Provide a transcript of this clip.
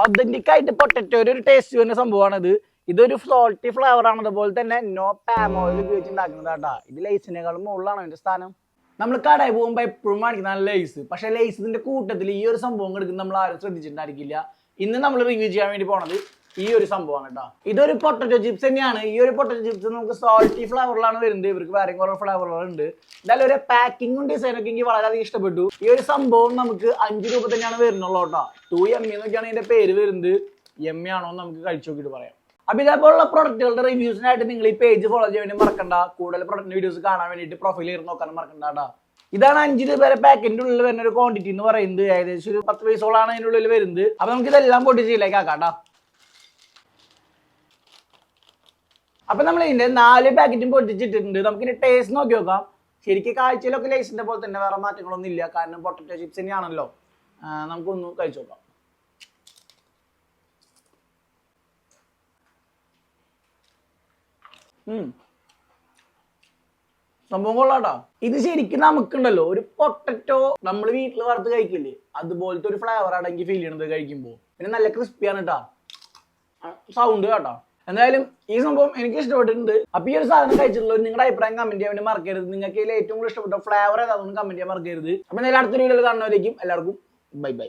Authentic ആയിട്ട് potato ഒരു taste വരുന്ന സംഭവമാണ് ഇത് ഇതൊരു ഫ്ലോട്ടി ഫ്ലേവർ ആണ്. അതുപോലെ തന്നെ നോ പാം ഓയിൽ ഉപയോഗിച്ച് ഉണ്ടാക്കുന്നത് കേട്ടാ ഇത് ലൈസിനേക്കാളും മുകളിലാണ് അതിന്റെ സ്ഥാനം. നമ്മൾ കടയിൽ പോകുമ്പോൾ എപ്പോഴും കാണിക്കുന്നതാണ് ലൈസ്. പക്ഷെ ലൈസിന്റെ കൂട്ടത്തിൽ ഈ ഒരു സംഭവം എടുക്കുന്ന നമ്മൾ ആരും ശ്രദ്ധിച്ചിട്ടുണ്ടായിരിക്കില്ല. ഇന്ന് നമ്മൾ റിവ്യൂ ചെയ്യാൻ വേണ്ടി പോണത് ഈ ഒരു സംഭവമാണ് കേട്ടോ. ഇതൊരു പൊട്ടറ്റോ ചിപ്സ് തന്നെയാണ്. ഈ ഒരു പൊട്ടറ്റോ ചിപ്സ് നമുക്ക് സോൾട്ടി ഫ്ലേവറിലാണ് വരുന്നത്. ഇവർക്ക് വേറെ കുറെ ഉണ്ട്. എന്തായാലും ഒരു പാക്കിങ്ങും ഡിസൈനൊക്കെ എനിക്ക് വളരെയധികം ഇഷ്ടപ്പെട്ടു. ഈ ഒരു സംഭവം നമുക്ക് അഞ്ച് രൂപ തന്നെയാണ് വരുന്നുള്ളൂ കേട്ടോ. ടു എം എന്നൊക്കെയാണ് ഇതിന്റെ പേര് വരുന്നത്. എം ആണോ എന്ന് നമുക്ക് കഴിച്ചു നോക്കിയിട്ട് പറയാം. അപ്പൊ ഇതേപോലുള്ള പ്രൊഡക്റ്റുകളുടെ റിവ്യൂസിനായിട്ട് നിങ്ങൾ ഈ പേജ് ഫോളോ ചെയ്യാൻ വേണ്ടി മറക്കണ്ട. കൂടുതൽ പ്രൊഡക്റ്റ് വീഡിയോസ് കാണാൻ വേണ്ടിയിട്ട് പ്രൊഫൈൽ ഇരുന്ന് നോക്കാനും മറക്കണ്ട കേട്ടോ. ഇതാണ് അഞ്ച് രൂപ വരെ പാക്കറ്റിന്റെ ഉള്ളിൽ വരുന്ന ഒരു ക്വാണ്ടിറ്റി എന്ന് പറയുന്നത്. ഏകദേശം ഒരു പത്ത് പൈസോളാണ് അതിന്റെ ഉള്ളിൽ വരുന്നത്. അപ്പൊ നമുക്ക് ഇതെല്ലാം പൊട്ടിച്ചിലേക്ക് ആക്കാം ട്ടാ. അപ്പൊ നമ്മൾ ഇതിന്റെ നാല് പാക്കറ്റും പൊട്ടിച്ചിട്ടുണ്ട്. നമുക്ക് ഇതിന്റെ ടേസ്റ്റ് നോക്കി നോക്കാം. ശരിക്കും കാഴ്ചയിലൊക്കെ ലേസിന്റെ പോലെ തന്നെ വേറെ മാറ്റങ്ങളൊന്നും ഇല്ല. കാരണം പൊട്ടറ്റോ ചിപ്സ് തന്നെയാണല്ലോ. നമുക്കൊന്ന് കഴിച്ചു നോക്കാം. സംഭവം കൊള്ളാട്ടോ. ഇത് ശരിക്കും നമുക്കുണ്ടല്ലോ ഒരു പൊട്ടറ്റോ നമ്മൾ വീട്ടിൽ വറുത്ത് കഴിക്കില്ലേ? അതുപോലത്തെ ഒരു ഫ്ലേവർ ആണെങ്കിൽ ഫീൽ ചെയ്യണത് കഴിക്കുമ്പോൾ പിന്നെ നല്ല ക്രിസ്പിയാണ് കേട്ടോ സൗണ്ട് കേട്ടോ. എന്തായാലും ഈ സംഭവം എനിക്ക് ഇഷ്ടപ്പെട്ടിട്ടുണ്ട്. അപ്പൊ ഈ ഒരു സാധനം കഴിച്ചിട്ടുള്ള നിങ്ങളുടെ അഭിപ്രായം കമന്റ് ചെയ്യാൻ വേണ്ടി മറക്കരുത്. നിങ്ങൾക്ക് ഇതിൽ ഏറ്റവും കൂടുതൽ ഇഷ്ടപ്പെട്ട ഫ്ലേവർ ഏതാണെന്ന് കമന്റ് ചെയ്യാൻ മറക്കരുത്. അപ്പൊ എന്തായാലും അടുത്തൊരു വീഡിയോയിൽ കാണുന്നവരേക്കും എല്ലാവർക്കും ബൈ ബൈ